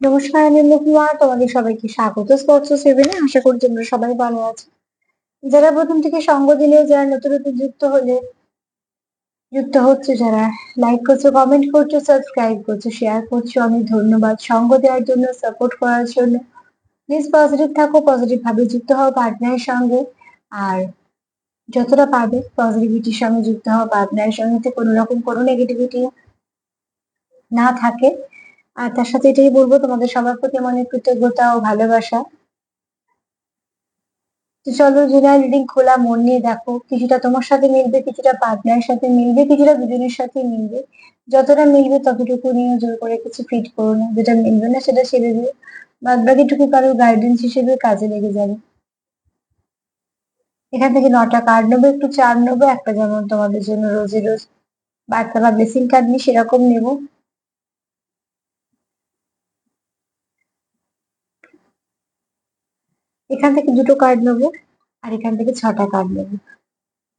নমস্কার, আমি মহুয়া তোমাদের সবাইকে স্বাগত স্পর্শ সেভেনে। আশা করি তোমরা সবাই ভালো আছো। যারা প্রথম থেকে সঙ্গ দিলে, যারা নতুন নতুন যুক্ত হলে, যুক্ত হচ্ছে, যারা লাইক করছ কমেন্ট করছ সাবস্ক্রাইব করছ শেয়ার করছ অনেক ধন্যবাদ সঙ্গ দেওয়ার জন্য সাপোর্ট করার জন্য। প্লিজ পজিটিভ থাকো পজিটিভ ভাবে যুক্ত হও পার্টনারের সঙ্গে। আর যতটা পারবে পজিটিভিটির সঙ্গে যুক্ত হও পার্টনারের সঙ্গে। কোনো রকম কোনো নেগেটিভিটি না থাকে। আর তার সাথে এটাই বলব, তোমাদের সবার প্রতি অনেক কৃতজ্ঞতা ও ভালোবাসা। চলো জেনারেল রিডিং খোলা, মন নিয়ে দেখো, কিছুটা তোমার সাথে মিলবে, কিছুটা পার্টনারের সাথে মিলবে, কিছুটা দুজনের সাথে মিলবে। যতটা মিলবে ততটুকু নিয়ে জোর করে কিছু ফিট করো না। যেটা মিলবে না সেটা ছেড়ে দিও। বাদ বাকিটুকু কারোর গাইডেন্স হিসেবে কাজে লেগে যাবে। এখান থেকে নটা কার্ড নেব, একটু চার নেব, একটা যেমন তোমাদের জন্য রোজে রোজ বার্তা বা ব্লেসিং কার্ড নিই সেরকম নেব। এখান থেকে দুটো কার্ড নেব আর এখান থেকে ছটা কার্ড নেব।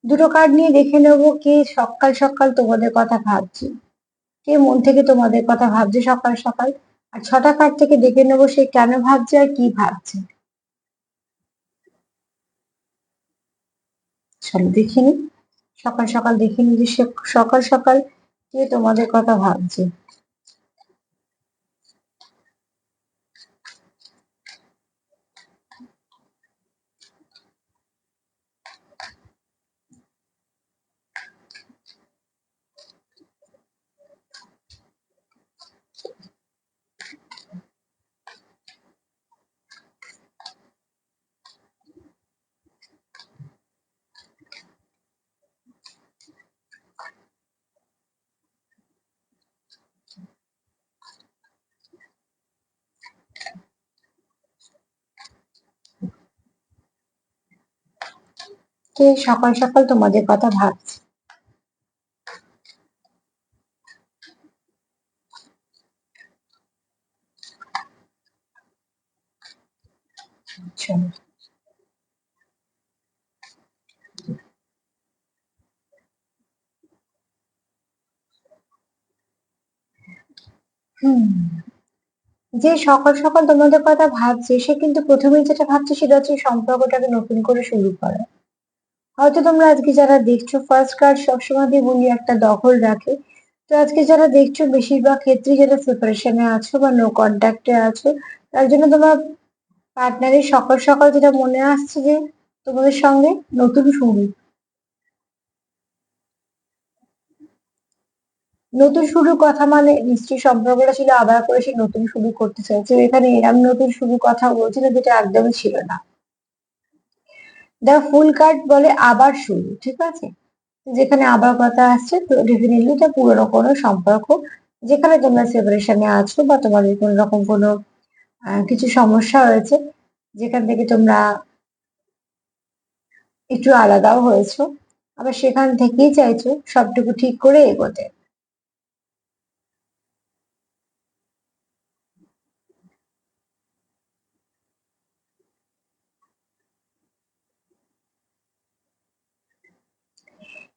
দুটো কার্ড নিয়ে দেখে নেব কে সকাল সকাল তোমাদের কথা ভাবছে, কে মন থেকে তোমাদের কথা ভাবছে সকাল সকাল, আর ছটা কার্ড থেকে দেখে নেব সে কেন ভাবছে আর কি ভাবছে। চলো দেখিনি সকাল সকাল দেখিনি যে সে সকাল সকাল কে তোমাদের কথা ভাবছে। কে সকাল সকাল তোমাদের কথা ভাবছে। যে সকাল সকাল তোমাদের কথা ভাবছে, সে কিন্তু প্রথমেই যেটা ভাবছে সেটা হচ্ছে সম্পর্কটাকে নতুন করে শুরু করা। হয়তো তোমরা আজকে যারা দেখছ ফার্স্ট কার্ড সবসময় দিয়ে বলি একটা দখল রাখে। তো আজকে যারা দেখছ, বেশিরভাগ ক্ষেত্রে যারা সেপারেশনে আছো বা নো কন্ট্যাক্টে আছো, তার জন্য তোমার পার্টনারের সকাল সকাল যেটা মনে আসছে যে তোমাদের সঙ্গে নতুন শুরু। নতুন শুরুর কথা মানে নিশ্চয়ই সম্পর্কটা ছিল আবার করে সে নতুন শুরু করতে চাইছে। এখানে এরম নতুন শুরু কথা বলছিল যেটা একদমই ছিল না। দ্য ফুল কার্ড বলে আবার শুরু, ঠিক আছে? যেখানে আবার কথা আসছে, তো ডেফিনেটলি এটা পুরোনো কোনো সম্পর্ক, যেখানে তোমরা সেপারেশনে আছো বা তোমাদের কোনো রকম কোনো কিছু সমস্যা হয়েছে, যেখান থেকে তোমরা একটু আলাদাও হয়েছো, আবার সেখান থেকেই চাইছো সবটুকু ঠিক করে এগোতে।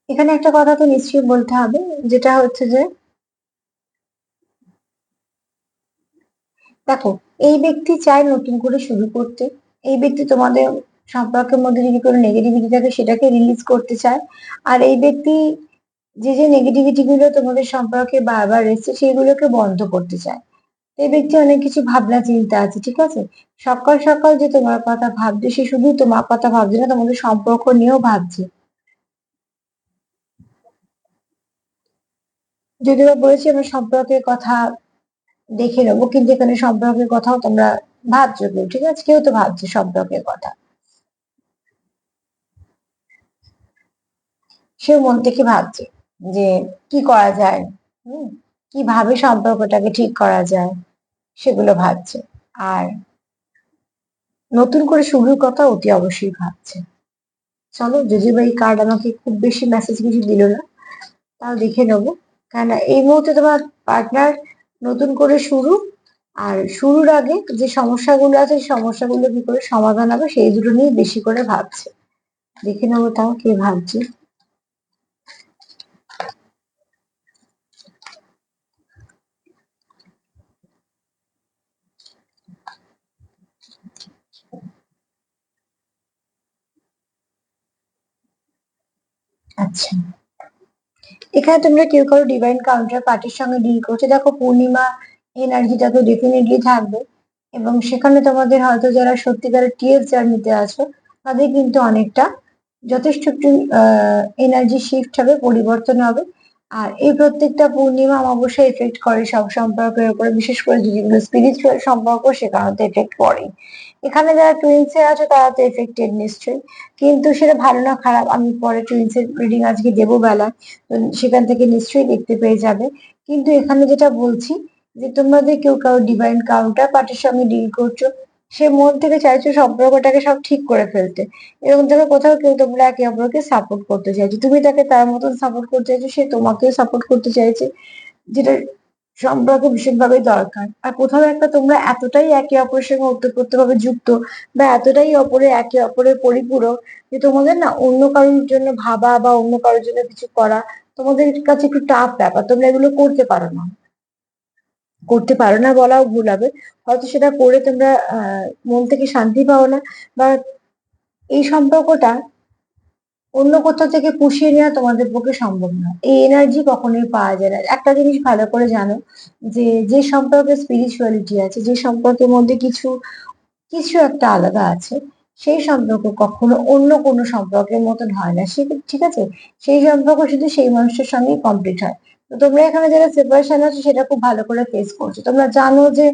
এখানে একটা কথা তো নিশ্চয়ই বলতে হবে, যেটা হচ্ছে যে দেখো, এই ব্যক্তি চায় নতুন করে শুরু করতে। এই ব্যক্তি তোমাদের সম্পর্কের মধ্যে যদি কোনো নেগেটিভিটি থাকে, সেটাকে রিলিজ করতে চায়। আর এই ব্যক্তি যে যে নেগেটিভিটি গুলো তোমাদের সম্পর্কে বারবার এসছে, সেগুলোকে বন্ধ করতে চায়। এই ব্যক্তি অনেক কিছু ভাবনা চিন্তা আছে, ঠিক আছে? সকাল সকাল যে তোমার কথা ভাবছে, সে শুধু তোমার কথা ভাবছে না, তোমাদের সম্পর্ক নিয়েও ভাবছে। যদিও বলেছি আমরা সম্পর্কের কথা দেখে নেব, কিন্তু এখানে সম্পর্কের কথাও তোমরা ভাবছ কেউ, ঠিক আছে? কেউ তো ভাবছে সম্পর্কের কথা। সেও মন থেকে ভাবছে যে কি করা যায়, হম? কীভাবে সম্পর্কটাকে ঠিক করা যায়, সেগুলো ভাবছে। আর নতুন করে শুরুর কথা অতি অবশ্যই ভাবছে। চলো যদি বা এই কার্ড আমাকে খুব বেশি মেসেজ কিছু দিল না, তাও দেখে নেব। কেন এই মুহূর্তে তোমার পার্টনার নতুন করে শুরু, আর শুরুর আগে যে সমস্যাগুলো আছে সমস্যাগুলো কি করে সমাধান হবে, সেই দুটো নিয়ে বেশি করে ভাবছে। দেখে নেব তাও কে ভাবছে। আচ্ছা। এখানে তোমরা কেউ কারও ডিভাইন কাউন্টার পার্টির সঙ্গে ডিল করছ। দেখো পূর্ণিমা এনার্জিটা তো ডেফিনেটলি থাকবে। এবং সেখানে তোমাদের হয়তো যারা সত্যিকারের টিএফ জার্নিতে আছো তাদের কিন্তু অনেকটা যথেষ্ট একটু এনার্জি শিফট হবে, পরিবর্তন হবে। আর এই প্রত্যেকটা পূর্ণিমা অমাবস্যা এফেক্ট করে সব সম্পর্কের উপরে, বিশেষ করে যেগুলো স্পিরিচুয়াল সম্পর্ক সেখানে তো এফেক্ট পড়ে এখানে যারা টুইন্সে আছে, তারা তো এফেক্টেড নিশ্চয়ই। কিন্তু সেটা ভালো না খারাপ, আমি পরে টুইন্সের রিডিং আজকে দেবো বেলা সেখান থেকে নিশ্চয়ই দেখতে পেয়ে যাবে। কিন্তু এখানে যেটা বলছি, যে তোমাদের কেউ কারও ডিভাইন কাউন্টার পার্টির সঙ্গে ডিল করছ সে মন থেকে চাইছো সম্পর্কটাকে সব ঠিক করে ফেলতে। এরকম থেকে কোথাও কেউ তোমরা একে অপরকে সাপোর্ট করতে চাইছো। তুমি তাকে তার মতন সাপোর্ট করতে চাইছো, সে তোমাকেও সাপোর্ট করতে চাইছে, যেটা সম্পর্ক ভীষণভাবে দরকার। আর কোথাও একটা তোমরা এতটাই একে অপরের সঙ্গে ওতপ্রোতভাবে যুক্ত বা এতটাই অপরে একে অপরের পরিপূরক যে তোমাদের না অন্য কারোর জন্য ভাবা বা অন্য কারোর জন্য কিছু করা তোমাদের কাছে একটু টাফ ব্যাপার। তোমরা এগুলো করতে পারো না। করতে পারো না বলাও ভুল হবে। হয়তো সেটা করে তোমরা মন থেকে শান্তি পাও না বা এই সম্পর্কটা অন্য কোথাও থেকে পুষিয়ে নেওয়া তোমাদের পক্ষে সম্ভব না। এই এনার্জি কখনোই পাওয়া যায় না। একটা জিনিস ভালো করে জানো যে যে সম্পর্কে স্পিরিচুয়ালিটি আছে, যে সম্পর্কের মধ্যে কিছু কিছু একটা আলাদা আছে, সেই সম্পর্ক কখনো অন্য কোনো সম্পর্কের মতন হয় না। সে ঠিক আছে? সেই সম্পর্ক শুধু সেই মানুষের সঙ্গেই কমপ্লিট হয়। তোমরা এখানে যারা সেপারেশন আছে, সেটা খুব ভালো করে ফেস করছ। তোমরা জানো যে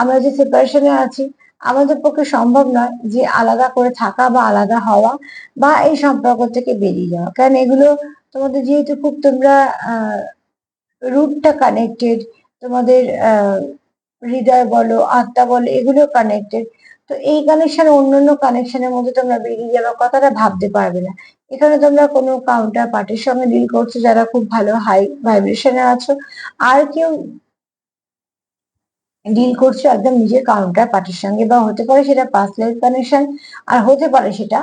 আমরা যে সেপারেশনে আছি, আমাদের পক্ষে সম্ভব নয় যে আলাদা করে থাকা বা আলাদা হওয়া বা এই সম্পর্ক থেকে বেরিয়ে যাওয়া। কারণ এগুলো তোমাদের যেহেতু খুব তোমরা রুটটা কানেক্টেড তোমাদের হৃদয় বলো, আত্মা বলো, এগুলো কানেক্টেড তো এই কানেকশন অন্যান্য কানেকশনের মধ্যে তোমরা বেরিয়ে যাওয়ার কথাটা ভাবতে পারবে না। এখানে তোমরা কোনো কাউন্টার পার্টির সঙ্গে ডিল করছ যারা খুব ভালো হাই ভাইব্রেশনে আছো। আর কেউ ডিল করছ একদম নিজের কাউন্টার পার্টির সঙ্গে বা হতে পারে সেটা পাস্ট কানেকশন আর হতে পারে সেটা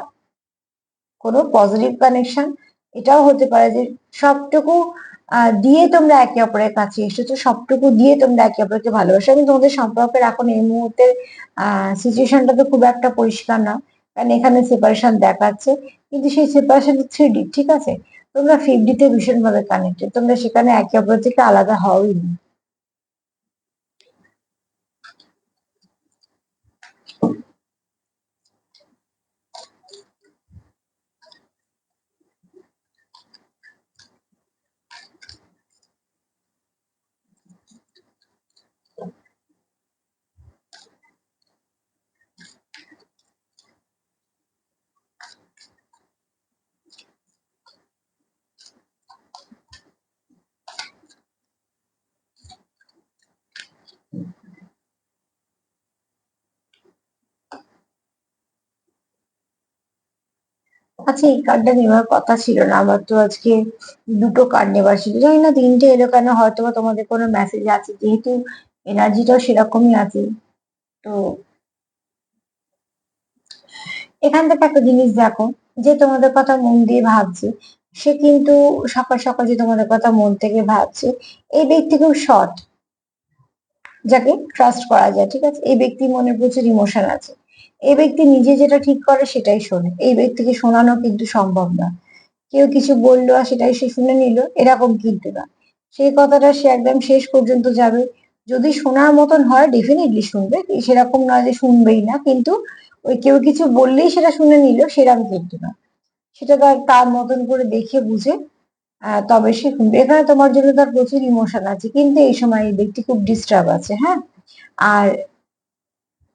কোনো পজিটিভ কানেকশন এটাও হতে পারে যে সবটুকু দিয়ে তোমরা একে অপরের কাছে এসেছ, সবটুকু দিয়ে তোমরা একে অপরকে ভালোবাসো। এবং তোমাদের সম্পর্কের এখন এই মুহূর্তের সিচুয়েশনটা তো খুব একটা পরিষ্কার না। কারণ এখানে সেপারেশন দেখাচ্ছে, কিন্তু সেই সেপারেশন থ্রি ঠিক আছে? তোমরা ফিফডিতে ভীষণভাবে কানেক্টেড তোমরা সেখানে একে অপর থেকে আলাদা হওয়াই না। আচ্ছা এই কার্ডটা নেওয়ার কথা ছিল না। আমার তো আজকে দুটো কার্ড নেবার ছিল। জানি না তিনটে এলো কেন হয়তো বা তোমাদের কোনো মেসেজ আছে। যেহেতু এনার্জিটাও সেরকমই আছে। তো এখান থেকে একটা জিনিস দেখো, যে তোমাদের কথা মন দিয়ে ভাবছে, সে কিন্তু সকাল সকাল যে তোমাদের কথা মন থেকে ভাবছে, এই ব্যক্তি খুব শর্ট যাকে ট্রাস্ট করা যায়, ঠিক আছে? এই ব্যক্তি মনে প্রচুর ইমোশন আছে। এই ব্যক্তি নিজে যেটা ঠিক করে সেটাই শোনে। এই ব্যক্তিকে শোনানো কিন্তু সম্ভব না। কেউ কিছু বলল আর সেটাই সে শুনে নিল, এরকম কিন্তু না। সেই কথাটা সে একদম শেষ পর্যন্ত যাবে। যদি শোনার মতন হয় ডেফিনেটলি শুনবে। সেরকম নয় যে শুনবেই না, কিন্তু ওই কেউ কিছু বললেই সেটা শুনে নিল, সেরকম কিন্তু না। সেটা তার তার মতন করে দেখে বুঝে তবে সে শুনবে। এখানে তোমার জন্য তার প্রচুর ইমোশন আছে, কিন্তু এই সময় এই ব্যক্তি খুব ডিস্টার্ব আছে হ্যাঁ? আর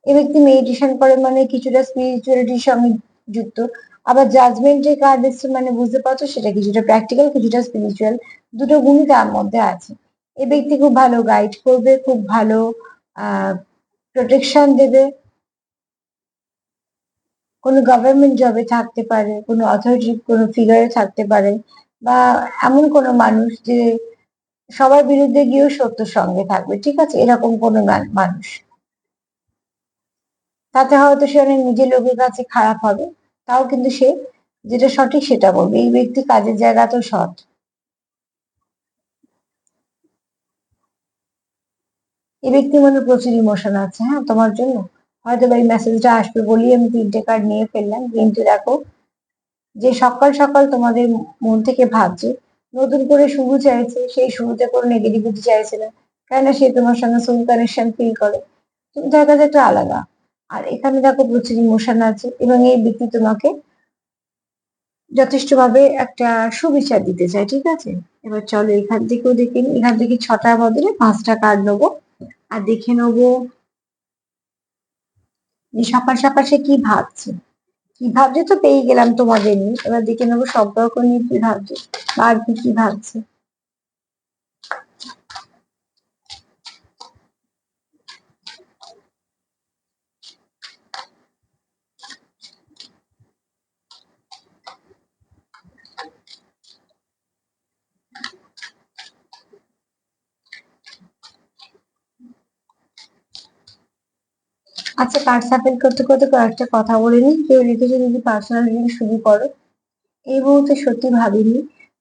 এই ব্যক্তি মেডিটেশন করে মানে কিছুটা স্পিরিচুয়ালিটির সঙ্গে যুক্ত। আবার জাজমেন্টের কার্ড এসছে মানে বুঝতে পারছ সেটা কিছুটা প্র্যাকটিক্যাল কিছুটা স্পিরিচুয়াল দুটো গুণই তার মধ্যে আছে। এই ব্যক্তি খুব ভালো গাইড করবে, খুব ভালো প্রোটেকশন দেবে। কোনো গভর্নমেন্ট জবে থাকতে পারে, কোনো অথরিটি কোনো ফিগারে থাকতে পারে বা এমন কোনো মানুষ যে সবার বিরুদ্ধে গিয়েও সত্যর সঙ্গে থাকবে, ঠিক আছে? এরকম কোনো মানুষ। তাতে হয়তো সে অনেক নিজের লোকের কাছে খারাপ হবে। তাও কিন্তু সে যেটা সঠিক সেটা বলবে। এই ব্যক্তি কাজের জায়গা তো সৎ। এই ব্যক্তি মনে প্রচুর ইমোশন আছে হ্যাঁ তোমার জন্য। হয়তো এই মেসেজটা আসবে বলি আমি তিনটে কার্ড নিয়ে ফেললাম। কিন্তু দেখো, যে সকাল সকাল তোমাদের মন থেকে ভাবছে, নতুন করে শুরু চাইছে, সেই শুরুতে কোনো নেগেটিভিটি চাইছে না। কেননা সে তোমার সঙ্গে সোল কানেকশন ফিল করে। তুমি তার কাছে একটু আলাদা। আর এখানে দেখো প্রচুর ইমোশন আছে এবং এই ব্যক্তি তোমাকে যথেষ্টভাবে একটা সুবিচার দিতে চায়, ঠিক আছে? এবার চলো এখান থেকেও দেখে নিই। এখান থেকে ছটা বদলে পাঁচটা কার্ড নেব। আর দেখে নেব সকাল সকাল সে কি ভাবছে। কি ভাবছে তো পেয়ে গেলাম তোমাদের নিয়ে। এবার দেখে নেব সম্পর্ক নিয়ে কি ভাবছে। আর কি কি ভাবছে। আচ্ছা কার্ড সাফেল করতে করতে কয়েকটা কথা বলে নিই। কেউ লিখেছে যদি পার্সোনাল রিডিং শুরু করো। এই মুহূর্তে সত্যি ভাবিনি।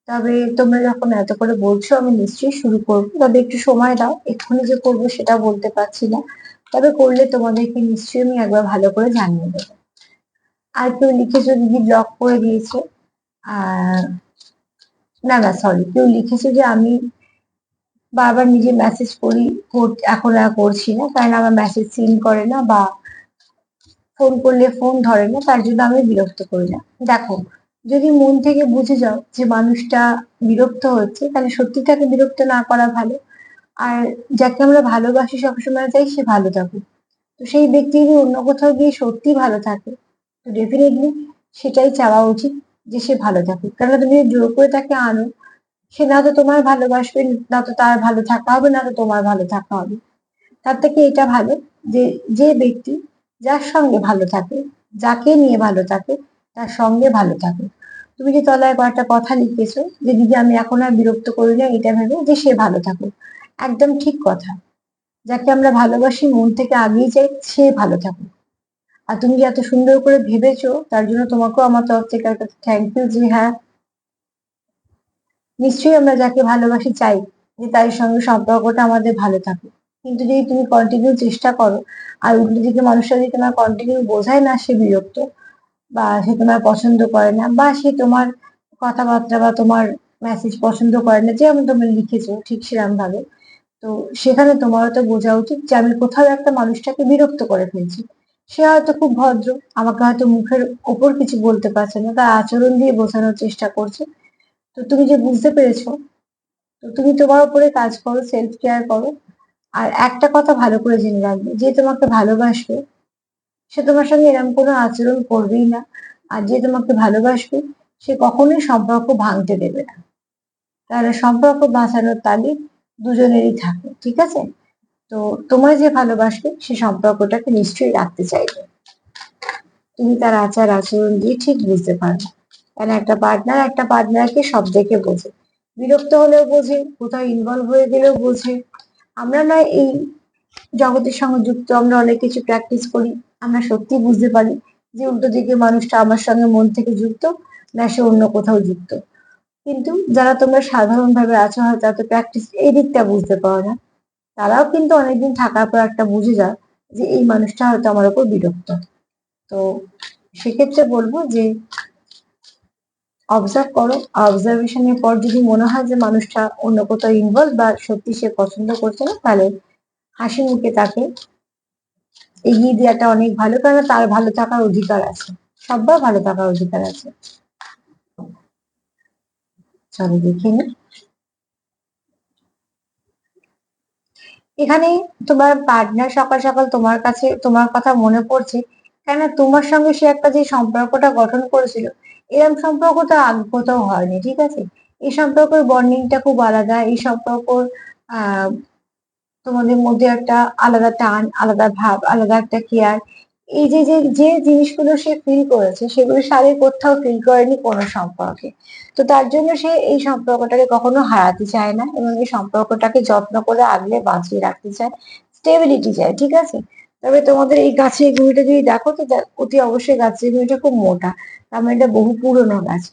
তবে তোমরা যখন এত করে বলছো, আমি নিশ্চয়ই শুরু করব। তবে একটু সময় দাও, এক্ষুনি যে করব সেটা বলতে পারছি না। তবে করলে তোমাদেরকে নিশ্চয়ই আমি একবার ভালো করে জানিয়ে দেবো। আর কেউ লিখেছো, দিদি ব্লক করে দিয়েছে। আর না না সরি কেউ লিখেছে যে আমি বারবার নিজে মেসেজ করি এখন আর করছি না। কারণ আমার মেসেজ সিন করে না বা ফোন করলে ফোন ধরে না, তার জন্য আমি বিরক্ত করি না। দেখো, যদি মন থেকে বুঝে যাও যে মানুষটা বিরক্ত হচ্ছে, তাহলে সত্যি তাকে বিরক্ত না করা ভালো। আর যাকে আমরা ভালোবাসি সবসময় চাই সে ভালো থাকুক। তো সেই ব্যক্তি যদি অন্য কোথাও গিয়ে সত্যি ভালো থাকে, তো ডেফিনেটলি সেটাই চাওয়া উচিত যে সে ভালো থাকুক। কারণ তুমি জোর করে তাকে আনো সে না তো তোমার ভালোবাসবে, না তো তার ভালো থাকা হবে, না তো তোমার ভালো থাকা হবে। তার থেকে এটা ভালো যে যে ব্যক্তি যার সঙ্গে ভালো থাকে, যাকে নিয়ে ভালো থাকে, তার সঙ্গে ভালো থাকে। তুমি যে তলায় কয়েকটা কথা লিখেছো, যে দিদি আমি এখন আর বিরক্ত করি না, এটা ভেবে যে সে ভালো থাকুক। একদম ঠিক কথা। যাকে আমরা ভালোবাসি, মন থেকে আগেই চাই সে ভালো থাকুক। আর তুমি যে এত সুন্দর করে ভেবেছো, তার জন্য তোমাকেও আমার তরফ থেকে একটা থ্যাংক ইউ যে হ্যাঁ নিশ্চয়ই আমরা যাকে ভালোবাসি চাই যে তার সঙ্গে সম্পর্কটা আমাদের ভালো থাকে। কিন্তু যদি তুমি কন্টিনিউ চেষ্টা করো, আর উল্টো দিকে মানুষটা যদি তোমার কন্টিনিউ বোঝায় না সে বিরক্ত, বা সে তোমার পছন্দ করে না, বা সে তোমার কথাবার্তা বা তোমার মেসেজ পছন্দ করে না যে আমি তুমি লিখেছো ঠিক সেরকম ভাবে তো সেখানে তোমারও তো বোঝা উচিত যে আমি কোথাও একটা মানুষটাকে বিরক্ত করে ফেলছি। সে হয়তো খুব ভদ্র, আমাকে হয়তো মুখের ওপর কিছু বলতে পারছে না, তার আচরণ দিয়ে বোঝানোর চেষ্টা করছে তো তুমি যে বুঝতে পেরেছ, তো তুমি তোমার উপরে কাজ করো সেলফ কেয়ার করো। আর একটা কথা ভালো করে জেনে রাখবে, যে তোমাকে ভালোবাসবে, সে তোমার সঙ্গে এরকম কোনো আচরণ করবেই না। আর যে তোমাকে ভালোবাসবে, সে কখনোই সম্পর্ক ভাঙতে দেবে না। তাহলে সম্পর্ক বাঁচানোর তাগিদ দুজনেরই থাকে, ঠিক আছে? তো তোমার যে ভালোবাসবে, সে সম্পর্কটাকে নিশ্চয়ই রাখতে চাইবে। তুমি তার আচার আচরণ দিয়ে ঠিক বুঝতে পারবে। কারণ একটা পার্টনার একটা পার্টনারকে সব দেখে বোঝে। বিরক্ত হলেও বোঝে, কোথাও ইনভলভ হয়ে গেলেও বোঝে। আমরা নয় এই জগতের সঙ্গে যুক্ত, আমরা অনেক কিছু প্র্যাকটিস করি, আমরা সত্যি বুঝতে পারি যে উল্টো দিকে মানুষটা আমার সঙ্গে মন থেকে যুক্ত না সে অন্য কোথাও যুক্ত। কিন্তু যারা তোমরা সাধারণভাবে আছো, হয়তো এত প্র্যাকটিস এই দিকটা বুঝতে পারো না। তারাও কিন্তু অনেকদিন থাকার পর একটা বুঝে যায় যে এই মানুষটা হয়তো আমার উপর বিরক্ত। তো সেক্ষেত্রে বলব যে অবজার্ভ করো। অবজারভেশনের পর যদি মনে হয় যে মানুষটা অন্য কোথাও ইনভলভ বা সত্যি সে পছন্দ করছে না, তাহলে হাসি মুখে তাকে এগিয়ে দেওয়াটা অনেক ভালো কারণ তার ভালো থাকার অধিকার আছে। সব্বার ভালো থাকার অধিকার আছে। চলো দেখে নি। এখানে তোমার পার্টনার সকাল সকাল তোমার কাছে, তোমার কথা মনে পড়ছে কেন তোমার সঙ্গে সে একটা যে সম্পর্কটা গঠন করেছিল এরকম সম্পর্ক তো আগে কোথাও হয়নি, ঠিক আছে? এই সম্পর্কের বন্ডিংটা খুব আলাদা, এই সম্পর্ক তোমাদের মধ্যে একটা আলাদা টান, আলাদা ভাব, আলাদা একটা কেয়ার। এই যে যে যে জিনিসগুলো সে ফিল করেছে, সেগুলো সারে কোথাও ফিল করেনি কোনো সম্পর্কে। তো তার জন্য সে এই সম্পর্কটাকে কখনো হারাতে চায় না এবং এই সম্পর্কটাকে যত্ন করে আগলে বাঁচিয়ে রাখতে চায়। স্টেবিলিটি চায়, ঠিক আছে? তবে তোমাদের এই গাছের গুঁড়িটা যদি দেখো তো অতি অবশ্যই গাছের গুঁড়িটা খুব মোটা। তার মানে এটা বহু পুরনো গাছ।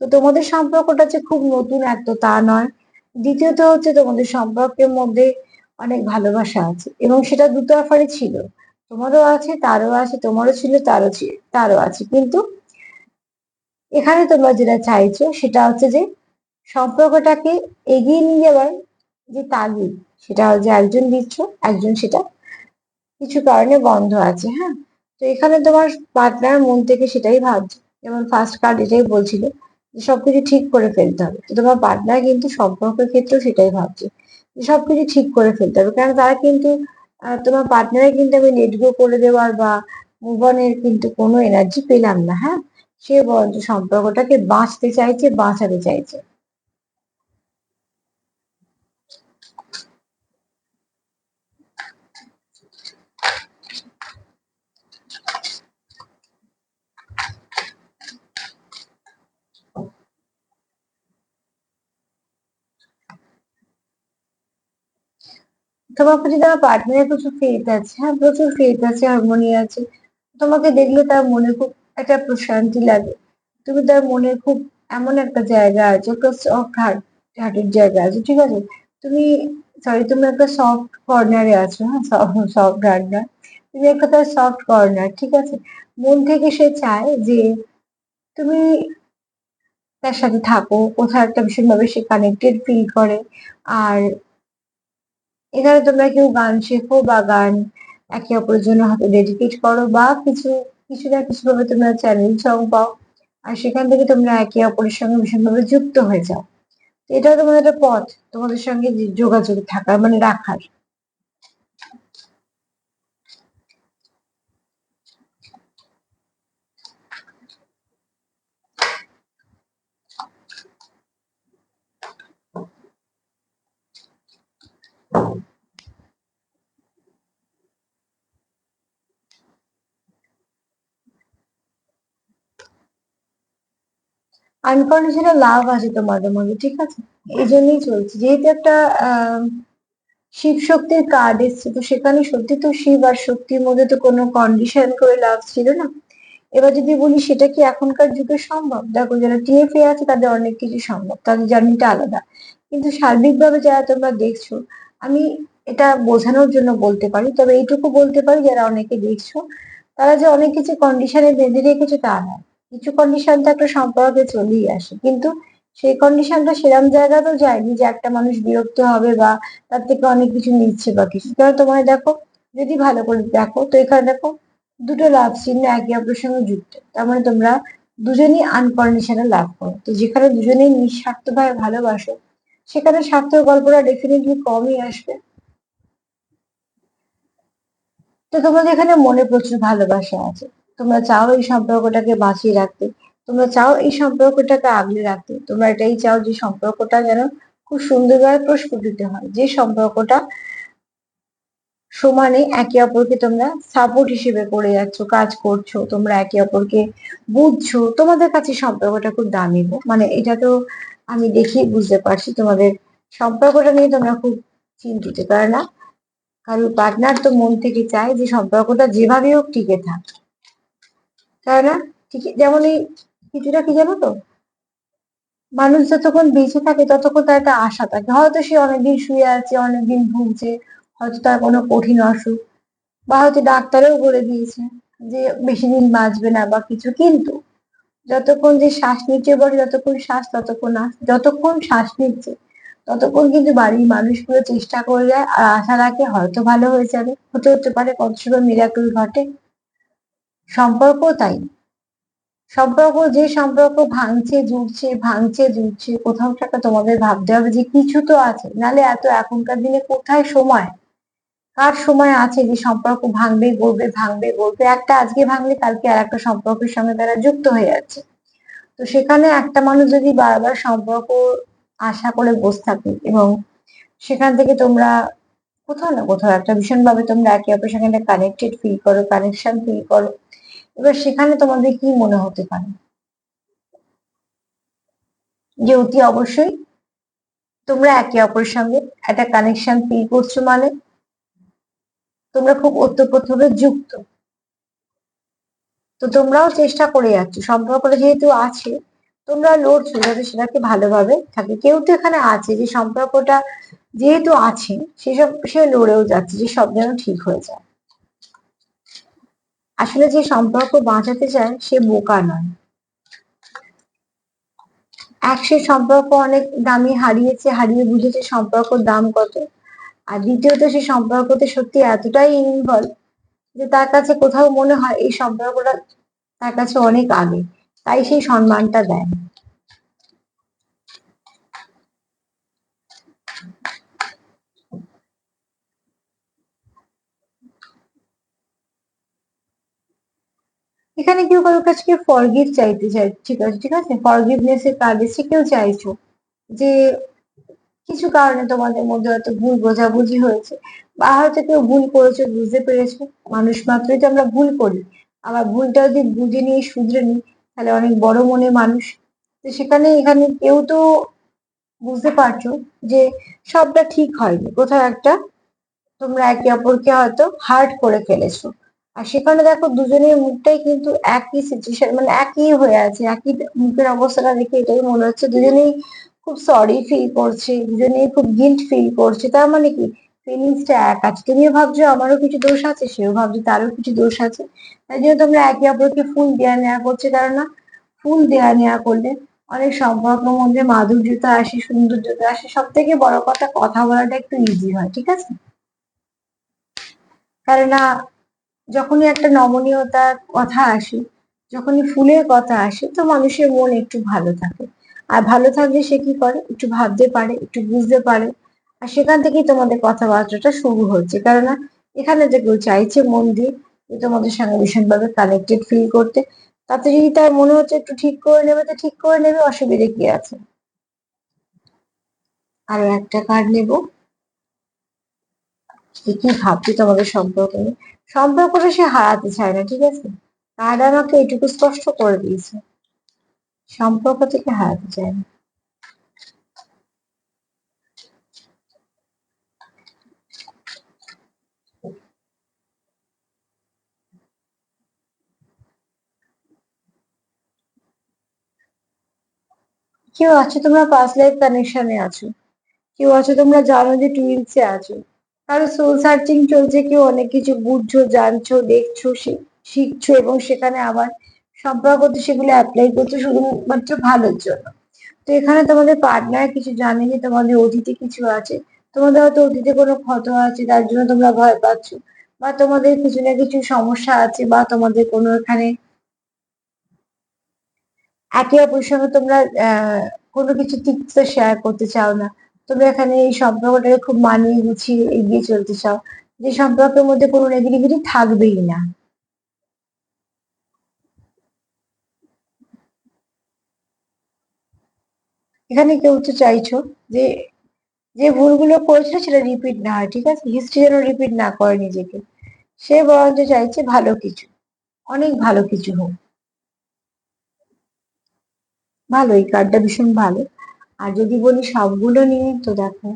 তো তোমাদের সম্পর্কটা যে খুব নতুন এত তা নয়। দ্বিতীয়ত হচ্ছে তোমাদের সম্পর্কের মধ্যে অনেক ভালোবাসা আছে এবং সেটা দুটো আফারই ছিল। তোমারও আছে, তারও আছে, তোমারও ছিল, তারও ছিল তারও আছে। কিন্তু এখানে তোমরা যেটা চাইছো সেটা হচ্ছে যে সম্পর্কটাকে এগিয়ে নিয়ে যাওয়ার যে তাগিদ, সেটা হচ্ছে একজন দিচ্ছ, একজন সেটা কিছু কারণে বন্ধ আছে হ্যাঁ? তো এখানে তোমার পার্টনার মন থেকে সেটাই ভাবছে যেমন ফার্স্ট কার্ড এটাই বলছিল যে সবকিছু ঠিক করে ফেলতে হবে। তো তোমার পার্টনার কিন্তু সম্পর্কের ক্ষেত্রেও সেটাই ভাবছে যে সবকিছু ঠিক করে ফেলতে হবে। কারণ তারা কিন্তু তোমার পার্টনারে কিন্তু আমি লেট গো করে দেওয়ার বা মুভ কিন্তু কোনো এনার্জি পেলাম না হ্যাঁ? সে বরঞ্চ সম্পর্কটাকে বাঁচতে চাইছে, বাঁচাতে চাইছে। তোমার প্রতি তোমার পার্টনারের প্রচুর ফেথ আছে হ্যাঁ প্রচুর ফেথ আছে হারমোনি আছে। তোমাকে দেখলে তার মনে খুব একটা প্রশান্তি লাগে। তুমি তার মনে খুব এমন একটা জায়গা আছে সফট হার্ট হার্টের জায়গা আছে, ঠিক আছে? তুমি সরি তুমি একটা সফট কর্নারে আছো হ্যাঁ সফট হার্ট না। তুমি একটা তার সফট কর্নার ঠিক আছে? মন থেকে সে চায় যে তুমি তার সাথে থাকো, কোথাও একটা ভীষণভাবে সে কানেক্টেড ফিল করে। আর এখানে তোমরা কেউ গান শেখো বা গান একে অপরের জন্য হাতে ডেডিকেট করো বা কিছু কিছু না কিছু ভাবে তোমরা চ্যানেল সং পাও। আর সেখান থেকে তোমরা একে অপরের সঙ্গে ভীষণভাবে যুক্ত হয়ে যাও। এটাও তোমাদের একটা পথ, তোমাদের সঙ্গে যোগাযোগ থাকার মানে রাখার। আনকন্ডিশনাল লাভ আছে তোমাদের মধ্যে, ঠিক আছে? এই জন্যই চলছে। যেহেতু একটা শিব শক্তির কার্ড এসছে, তো সেখানে সত্যি তো শিব আর শক্তির মধ্যে তো কোনো কন্ডিশন করে লাভ ছিল না। এবার যদি বলি, সেটা কি এখনকার যুগে সম্ভব? দেখো, যারা টিএফএ আছে, তাদের অনেক কিছু সম্ভব, তাদের জার্নিটা আলাদা। কিন্তু সার্বিকভাবে যারা তোমরা দেখছ, আমি এটা বোঝানোর জন্য বলতে পারি, তবে এইটুকু বলতে পারি, যারা অনেকে দেখছ, তারা যে অনেক কিছু কন্ডিশনে বেঁধে রেখেছে তা না কিছু কন্ডিশন একটা সম্পর্কে চলেই আসে। কিন্তু সেই কন্ডিশনটা সেরকম জায়গাতেও যায়নি যে একটা মানুষ বিরক্ত হবে বা তার থেকে অনেক কিছু নিচ্ছে বা কিছু। কারণ তোমায় দেখো, যদি ভালো করে দেখো, তো এখানে দেখো দুটো লাভ চিহ্ন একে অপরের সঙ্গে যুক্ত। তার মানে তোমরা দুজনেই আনকন্ডিশনাল লাভ করো। তো যেখানে দুজনেই নিঃস্বার্থভাবে ভালোবাসো, সেখানে স্বার্থের গল্পটা ডেফিনেটলি কমই আসবে। তো তোমাদের এখানে মনে প্রচুর ভালোবাসা আছে। তোমরা চাও এই সম্পর্কটাকে বাঁচিয়ে রাখতে, তোমরা চাও এই সম্পর্কটাকে আগলে রাখতে, তোমরা এটাই চাও যে সম্পর্কটা যেন খুব সুন্দরভাবে প্রস্ফুটিত হয়, যে সম্পর্কটা সমানে একে অপরকে তোমরা সাপোর্ট হিসেবে করে যাচ্ছ, কাজ করছ, তোমরা একে অপরকে বুঝছ, তোমাদের কাছে সম্পর্কটা খুব দামি মানে এটা তো আমি দেখেই বুঝতে পারছি তোমাদের সম্পর্কটা নিয়ে তোমরা খুব চিন্তিত তাই না কারণ পার্টনার তো মন থেকে চায় যে সম্পর্কটা যেভাবে হোক টিকে থাক। তাই না ঠিক যেমন এই কিছুটা কি জানো তো? মানুষ যতক্ষণ বেঁচে থাকে, ততক্ষণ তার একটা আশা থাকে। হয়তো সে অনেকদিন শুয়ে আছে, অনেকদিন ভুগছে, হয়তো তার কোনো কঠিন অসুখ, বা হয়তো ডাক্তারও বলে দিয়েছে যে বেশি দিন বাঁচবে না বা কিছু। কিন্তু যতক্ষণ যে শ্বাস নিচ্ছে বলে যতক্ষণ শ্বাস, ততক্ষণ যতক্ষণ শ্বাস নিচ্ছে, ততক্ষণ কিন্তু বাড়ির মানুষগুলো চেষ্টা করে যায় আর আশা রাখে হয়তো ভালো হয়ে যাবে। হতে হতে পারে কত সময় মিরাকল ঘটে। সম্পর্ক তাই সম্পর্ক যে সম্পর্ক ভাঙছে, জুড়ছে ভাঙছে, জুড়ছে, কোথাও একটা তোমাদের ভাবতে হবে যে কিছু তো আছে। নালে এত এখনকার দিনে কোথায় সময়? কার সময় আছে যে সম্পর্ক ভাঙবে, গড়বে ভাঙবে, গড়বে? একটা আজকে ভাঙলে কালকে আর একটা সম্পর্কের সঙ্গে তারা যুক্ত হয়ে যাচ্ছে। তো সেখানে একটা মানুষ যদি বারবার সম্পর্ক আশা করে বসে থাকে এবং সেখান থেকে তোমরা কোথাও না কোথাও একটা ভীষণ ভাবে তোমরা একে অপরের সঙ্গে কানেক্টেড ফিল করো কানেকশন ফিল করো এবার সেখানে তোমাদের কি মনে হতে পারে? যে অতি অবশ্যই তোমরা একে অপরের সঙ্গে একটা কানেকশন ফিল করছ মানে তোমরা খুব ওতপ্রোতভাবে যুক্ত। তো তোমরাও চেষ্টা করে যাচ্ছ সম্পর্কটা যেহেতু আছে, তোমরা লড়ছো যাতে সেটাকে ভালোভাবে থাকে। কেউ তো এখানে আছে যে সম্পর্কটা যেহেতু আছে, সেসব, সে লড়েও যাচ্ছে, যে সব যেন ঠিক হয়ে যায়। আসলে যে সম্পর্ক বাঁচাতে চায় সে বোকা নয়। এক, সে সম্পর্ক অনেক দামি হারিয়েছে, হারিয়ে বুঝেছে সম্পর্ক দাম কত। আর দ্বিতীয়ত, সে সম্পর্কতে সত্যি এতটাই ইনভলভ যে তার কাছে কোথাও মনে হয় এই সম্পর্কটা তার কাছে অনেক আগে, তাই সেই সম্মানটা দেয়। এখানে কেউ কারোর কাছে কেউ ফরগিভ চাইতে চাই, ঠিক আছে ঠিক আছে? ফরগিভনেস এর কার্ড এসে কেউ চাইছো যে কিছু কারণে তোমাদের মধ্যে হয়তো ভুল বোঝাবুঝি হয়েছে বা হয়তো কেউ ভুল করেছ, বুঝতে পেরেছ? মানুষ মাত্রই তো আমরা ভুল করি। আবার ভুলটা যদি বুঝে নিয়ে শুধরে নিই, তাহলে অনেক বড় মনে মানুষ। তো সেখানে এখানে কেউ তো বুঝতে পারছ যে সবটা ঠিক হয়নি। কোথাও একটা তোমরা একে অপরকে হয়তো হার্ট করে ফেলেছো। আর সেখানে দেখো দুজনের মুখটাই কিন্তু একই সিচুয়েশন মানে একই হয়ে আছে, একই মুখের অবস্থাটা দেখে এটাই মনে হচ্ছে। দুজনেই খুব সরি ফিল করছে, দুজনেই খুব গিল্ট ফিল করছে। তার মানে কি? ফিলিংসটা এক আছে। তুমিও ভাবছ আমারও কিছু দোষ আছে, সেও ভাবছ তারও কিছু দোষ আছে। তাই জন্য তোমরা একে অপরকে ফুল দেওয়া নেওয়া করছে, কারণ না ফুল দেওয়া নেওয়া করলে অনেক সম্পর্কের মধ্যে মাধুর্যতা আসে, সৌন্দর্যতা আসে। সব থেকে বড় কথা কথা বলাটা একটু ইজি হয়, ঠিক আছে? কারণ না যখনই একটা নমনীয়তার কথা আসে, যখনই ফুলের কথা আসে, তো মানুষের মন একটু ভালো থাকে। আর ভালো থাকলে সে কি করে? একটু ভাবতে পারে, একটু বুঝতে পারে। আর সেখান থেকেই তোমাদের কথাবার্তাটা শুরু হচ্ছে। কেননা, এখানে যে কেউ চাইছে মন দিয়ে যে তোমাদের সঙ্গে ভীষণভাবে কানেক্টেড ফিল করতে, তাতে যদি তার মনে হচ্ছে একটু ঠিক করে নেবে, তো ঠিক করে নেবে, অসুবিধে কি আছে? আরও একটা কার্ড নেব। কি ভাবছি তোমাদের সম্পর্ক সম্পর্কটা সে হারাতে চায় না, ঠিক আছে? কার্ড আমাকে এটুকু স্পষ্ট করে দিয়েছে। সম্পর্ক থেকে হারাতে চায় না। কেউ আছো তোমরা পাঁচ লাইফ কানেকশনে আছো? কেউ আছো তোমরা জানো যে টুইলসে আছো? কারও সোল সার্চিং চলছে, কেউ অনেক কিছু বুঝছ, জানছো, দেখছ শিখছো এবং সেখানে আবার সম্পর্কতে সেগুলো অ্যাপ্লাই করছ শুধুমাত্র ভালোর জন্য। তো এখানে তোমাদের পার্টনার কিছু জানে তোমাদের অতীতে কিছু আছে, তোমাদের হয়তো অতীতে কোনো ক্ষত আছে, তার জন্য তোমরা ভয় পাচ্ছ, বা তোমাদের কিছু না কিছু সমস্যা আছে, বা তোমাদের কোনো এখানে একে অপরের সঙ্গে তোমরা, আহ, কোনো কিছু টিপস শেয়ার করতে চাও না। তুমি এখানে এই সম্পর্কটাকে খুব মানিয়ে গুছিয়ে এগিয়ে চলতে চাও। যে সম্পর্কের মধ্যে কোনো নেগেটিভিটি থাকবেই না। এখানে কেউ তো চাইছো যে যে ভুলগুলো করেছিল সেটা রিপিট না হয়, ঠিক আছে? হিস্ট্রি যেন রিপিট না করে নিজেকে। সে বরঞ্চ চাইছে ভালো কিছু। অনেক ভালো কিছু হোক। ভালো এই কার্ডটা ভীষণ ভালো। আর যদি বলি সবগুলো নিয়ে, তো দেখো।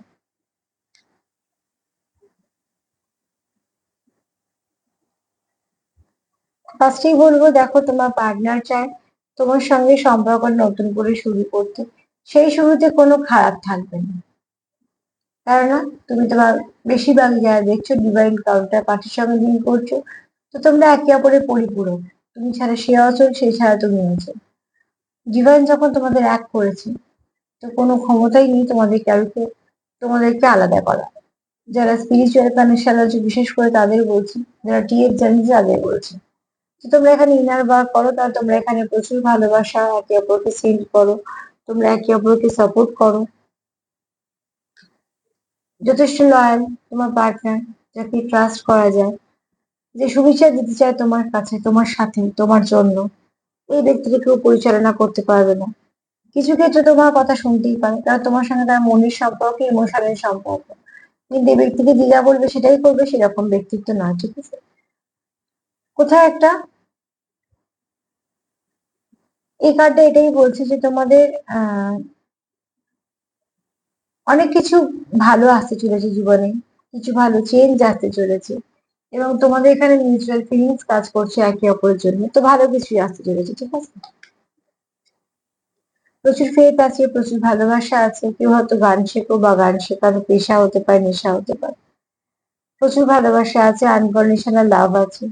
ফার্স্টেই বলব, দেখো তোমার পার্টনার চায় তোমার সঙ্গে সম্পর্ক নতুন করে শুরু করতে। সেই শুরুতে কোনো খারাপ থাকবে না। কেননা, তুমি তোমার বেশিরভাগ যারা দেখছ ডিভাইন কাউন্টার পার্টির সঙ্গে ডিল করছ, তো তোমরা একে অপরের পরিপূরক। তুমি ছাড়া সে অচল সেই ছাড়া তুমি অচল। ডিভাইন যখন তোমাদের এক করেছে তো কোনো ক্ষমতাই নেই তোমাদের কাউকে তোমাদেরকে আলাদা করা। যারা স্পিরিচুয়াল কানেকশন আছে বিশেষ করে তাদের বলছি, যারা টিএফ জানিয়েছে তাদের বলছি। তো তোমরা এখানে ইনার বার করো তাহলে তোমরা এখানে প্রচুর ভালোবাসা একে অপরকে সেন্ড করো, তোমরা একে অপরকে সাপোর্ট করো। যথেষ্ট লয়াল তোমার পার্টনার যাকে ট্রাস্ট করা যায়, যে শুভেচ্ছা দিতে চায় তোমার কাছে, তোমার সাথে, তোমার জন্য। এই ব্যক্তিকে কেউ পরিচালনা করতে পারবে না। কিছু ক্ষেত্রে তোমার কথা শুনতেই পারে কারণ তোমার সঙ্গে তার মনের সম্পর্ক ইমোশনের সম্পর্ক। এই ব্যক্তিকে দিদা বলবে সেটাই করবে, সেরকম ব্যক্তিত্ব নয় ঠিক আছে? কোথাও একটা? এই কার্ডটা এটাই বলছে যে তোমাদের অনেক কিছু ভালো আসতে চলেছে জীবনে। কিছু ভালো চেঞ্জ আসতে চলেছে। এবং তোমাদের এখানে মিউচুয়াল ফিলিংস কাজ করছে একে অপরের জন্য। তো ভালো কিছুই আসতে চলেছে, ঠিক আছে? প্রচুর ফেথ আছে, প্রচুর ভালোবাসা আছে, কেউ হয়তো গান শেখো বা গান শেখানো পেশা হতে পারে, নেশা হতে পারে। প্রচুর ভালোবাসা আছে আনকন্ডিশনাল লাভ আছে।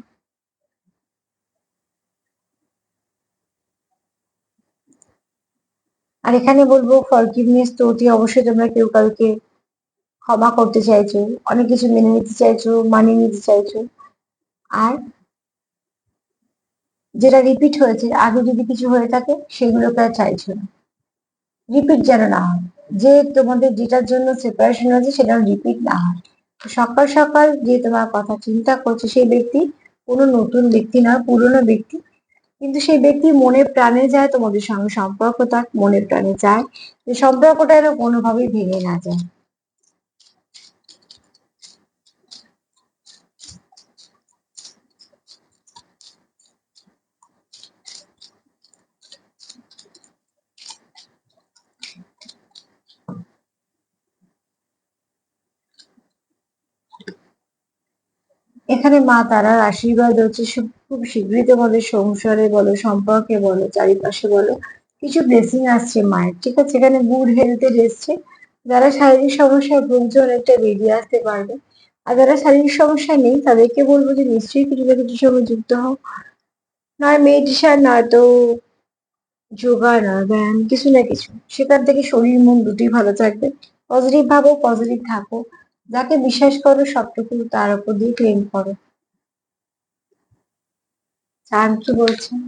আর এখানে বলব ফরগিভনেস তো অতি অবশ্যই তোমরা কেউ কাউকে ক্ষমা করতে চাইছো, অনেক কিছু মেনে নিতে চাইছো, মানিয়ে নিতে চাইছো। আর যেটা রিপিট হয়েছে, আগে যদি কিছু হয়ে থাকে, সেগুলোকে আর চাইছো না। রিপিট যেন না হয়। যে তোমাদের যেটার জন্য সেপারেশন হয়েছে সেটা রিপিট না হয়। সকাল সকাল যে তোমার কথা চিন্তা করছে সেই ব্যক্তি কোনো নতুন ব্যক্তি না, পুরনো ব্যক্তি। কিন্তু সেই ব্যক্তি মনে প্রাণে যায়, তোমাদের সঙ্গে সম্পর্ক তার মনে প্রাণে চায় যে সম্পর্কটা যেন কোনোভাবেই ভেঙে না যায়। এখানে মা তারার আশীর্বাদ হচ্ছে খুব শীঘ্রই তোমাদের সংসারে বলো, সম্পর্কে বলো, চারিপাশে বলো, কিছু ব্লেসিং আসছে মায়ের, ঠিক আছে? এখানে গুড হেলথের এসছে। যারা শারীরিক সমস্যায় ভুগছে, অনেকটা বেরিয়ে আসতে পারবে। আর যারা শারীরিক সমস্যা নেই, তাদেরকে বলব যে নিশ্চয়ই কিছু না কিছু সঙ্গে যুক্ত হও। নয় মেডিটেশন নয়তো যোগা না ব্যায়াম, কিছু না কিছু। সেখান থেকে শরীর মন দুটোই ভালো থাকবে। পজিটিভ ভাবো পজিটিভ থাকো। যাকে বিশ্বাস করো, সবটুকু তার উপর দিয়ে ক্লেম করো। চান কি বলছেন?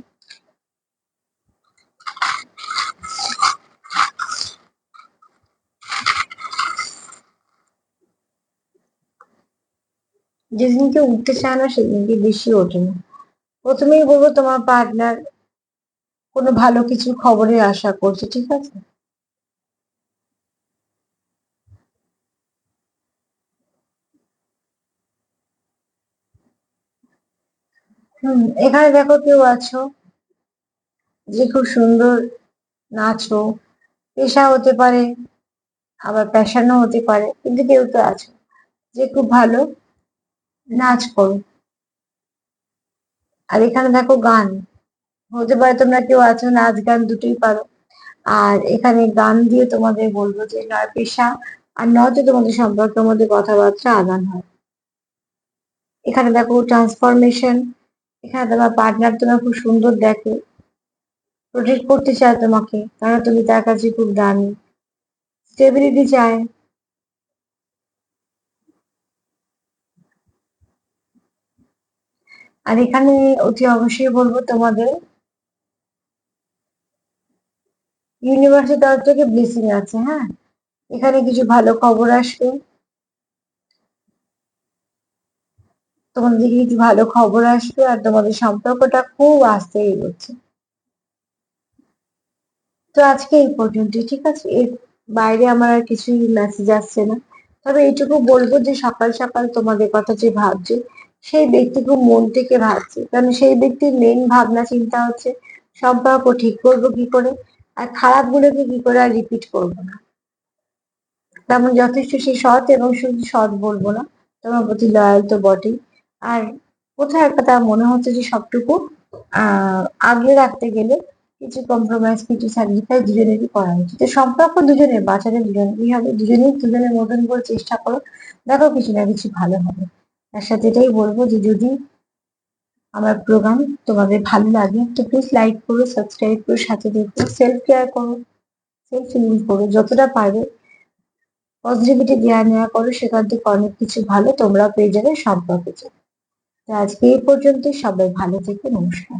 যেদিনকে উঠতে চায় না, সেদিনকে বেশি ওঠে না। প্রথমেই বলব, তোমার পার্টনার কোনো ভালো কিছু খবরের আশা করছে, ঠিক আছে? হুম, এখানে দেখো কেউ আছো? যে খুব সুন্দর নাচো। পেশা হতে পারে, আবার প্যাশনও হতে পারে, কিন্তু কেউ তো আছো। যে খুব ভালো, নাচ করো। আর এখানে দেখো গান। হতে পারে তোমরা কেউ আছো, নাচ গান দুটোই পারো। আর এখানে গান দিয়ে তোমাদের বলব যে নয় পেশা, আর নয়তো তোমাদের সম্পর্কের মধ্যে কথাবার্তা আদান হয় এখানে দেখো ট্রান্সফরমেশন এখানে তোমার পার্টনার তোমার খুব সুন্দর দেখে। প্রোটেক্ট করতে চায় তোমাকে, কারণ তুমি তার কাছে খুব দামি। স্টেবিলিটি চায়। আর এখানে অতি অবশ্যই বলব তোমাদের ইউনিভার্সের তরফ থেকে ব্লেসিং আছে হ্যাঁ? এখানে কিছু ভালো খবর আসবে। তোমাদের দিকে কিছু ভালো খবর আসবে আর তোমাদের সম্পর্কটা খুব আস্তে এগোচ্ছে। তো আজকে এই পর্যন্তই, ঠিক আছে? এর বাইরে আমার আর কিছুই মেসেজ আসছে না। তবে এইটুকু বলব যে সকাল সকাল তোমাদের কথা যে ভাবছে, সেই ব্যক্তি খুব মন থেকে ভাবছে। কারণ সেই ব্যক্তির মেন ভাবনা, চিন্তা হচ্ছে, সম্পর্ক ঠিক করব কি করে? আর খারাপ গুলোকে কি করে আর রিপিট করব না? তেমন যথেষ্ট সে সৎ এবং শুধু সৎ বলব না। তোমার প্রতি লয়াল তো বটেই। আর একটা তার মনে হচ্ছে যে সবটুকু, আহ আগলে রাখতে গেলে কিছু কম্প্রোমাইজ কিছু স্যাক্রিফাইস দুজনেরই করা উচিত। সম্পর্ক দুজনের, বাঁচালে দুজনেরই হবে। দুজনেই দুজনের মতন করে চেষ্টা করো, দেখো কিছু না কিছু ভালো হবে। তার সাথে এটাই বলব যে যদি আমার প্রোগ্রাম তোমাদের ভালো লাগে, তো প্লিজ লাইক করো সাবস্ক্রাইব করো, সাথে দেখো সেলফ কেয়ার করো সেলফ ফিলিং করো, যতটা পারবে পজিটিভিটি দেওয়া নেওয়া করো, সেখান থেকে অনেক কিছু ভালো তোমরা পেয়ে যাবে সম্পর্কে। আজকে এই পর্যন্ত সবাই ভালো থেকে নমস্কার।